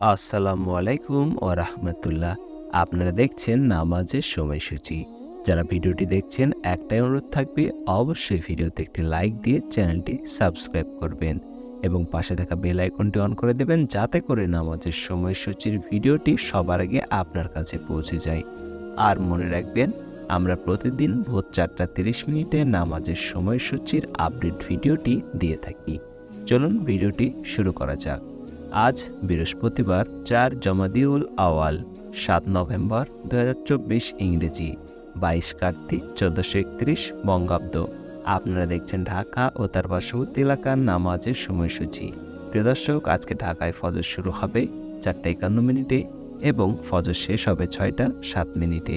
আসসালামু আলাইকুম ও রাহমাতুল্লাহ। আপনারা দেখছেন নামাজের সময়সূচি। যারা ভিডিওটি দেখছেন, একটাই অনুরোধ থাকবে, অবশ্যই ভিডিওতে একটি লাইক দিয়ে চ্যানেলটি সাবস্ক্রাইব করবেন এবং পাশে থাকা বেল আইকনটি অন করে দেবেন যাতে করে নামাজের সময়সূচির ভিডিওটি সবার আগে আপনার কাছে পৌঁছে যায়। আর মনে রাখবেন, আমরা প্রতিদিন ভোর চারটা তিরিশ মিনিটে নামাজের সময়সূচির আপডেট ভিডিওটি দিয়ে থাকি। চলুন ভিডিওটি শুরু করা যাক। আজ বৃহস্পতিবার, চার জমাদিউল আওয়াল, সাত নভেম্বর দু হাজার চব্বিশ ইংরেজি, বাইশ কার্তিক চোদ্দোশো একত্রিশ বঙ্গাব্দ। আপনারা দেখছেন ঢাকা ও তার পার্শ্ববর্তী এলাকার নামাজের সময়সূচি। প্রিয় দর্শক, আজকে ঢাকায় ফজর শুরু হবে চারটা একান্ন মিনিটে এবং ফজর শেষ হবে ছয়টা সাত মিনিটে।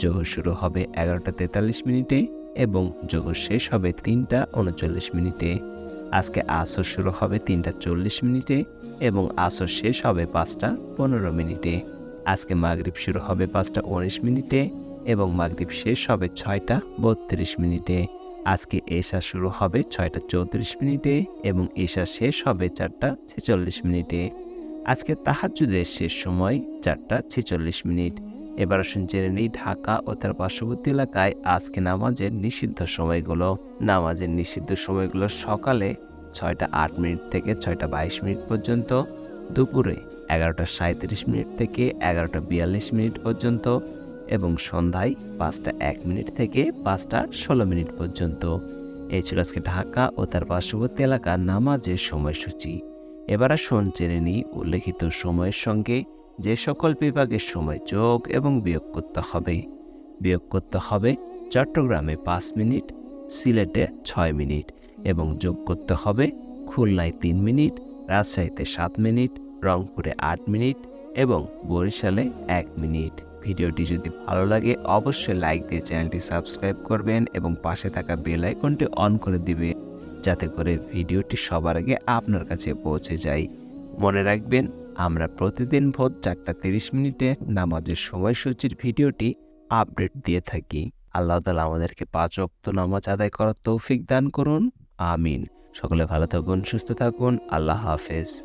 জোহর শুরু হবে এগারোটা তেতাল্লিশ মিনিটে এবং জোহর শেষ হবে তিনটা উনচল্লিশ মিনিটে। আজকে আসর শুরু হবে তিনটা চল্লিশ মিনিটে এবং আসর শেষ হবে পাঁচটা পনেরো মিনিটে। আজকে মাগরিব শুরু হবে পাঁচটা উনিশ মিনিটে এবং মাগরিব শেষ হবে ছয়টা বত্রিশ মিনিটে। আজকে এশা শুরু হবে ছয়টা চৌত্রিশ মিনিটে এবং এশা শেষ হবে চারটা ছেচল্লিশ মিনিটে। আজকে তাহাজুদের শেষ সময় চারটা ছেচল্লিশ মিনিট। এবার আসুন জেনে নিই ঢাকা ও তার পার্শ্ববর্তী এলাকায় আজকে নামাজের নিষিদ্ধ সময়গুলো। নামাজের নিষিদ্ধ সময়গুলো সকালে ছয়টা আট মিনিট থেকে ছয়টা বাইশ মিনিট পর্যন্ত, দুপুরে এগারোটা সাঁত্রিশ মিনিট থেকে এগারোটা বিয়াল্লিশ মিনিট পর্যন্ত এবং সন্ধ্যায় পাঁচটা এক মিনিট থেকে পাঁচটা ষোলো মিনিট পর্যন্ত। এই ছিল আজকে ঢাকা ও তার পার্শ্ববর্তী এলাকার নামাজের সময়সূচি। এবার আসুন জেনে নিই উল্লেখিত সময়ের সঙ্গে যে সকল বিভাগের সময় যোগ এবং বিয়োগ করতে হবে। বিয়োগ করতে হবে চট্টগ্রামে পাঁচ মিনিট, সিলেটে ছয় মিনিট এবং যোগ করতে হবে খুলনায় তিন মিনিট, রাজশাহীতে সাত মিনিট, রংপুরে আট মিনিট এবং বরিশালে এক মিনিট। ভিডিওটি যদি ভালো লাগে অবশ্যই লাইক দিয়ে চ্যানেলটি সাবস্ক্রাইব করবেন এবং পাশে থাকা বেল আইকনটি অন করে দিবে যাতে করে ভিডিওটি সবার আগে আপনার কাছে পৌঁছে যায়। মনে রাখবেন আমরা প্রতিদিন ভোর চারটা তিরিশ মিনিটে নামাজের সময়সূচির ভিডিওটি আপডেট দিয়ে থাকি। আল্লাহ তালা আমাদেরকে পাঁচ অক্ত নামাজ আদায় করার তৌফিক দান করুন। আমিন। সকলে ভালো থাকুন, সুস্থ থাকুন। আল্লাহ হাফেজ।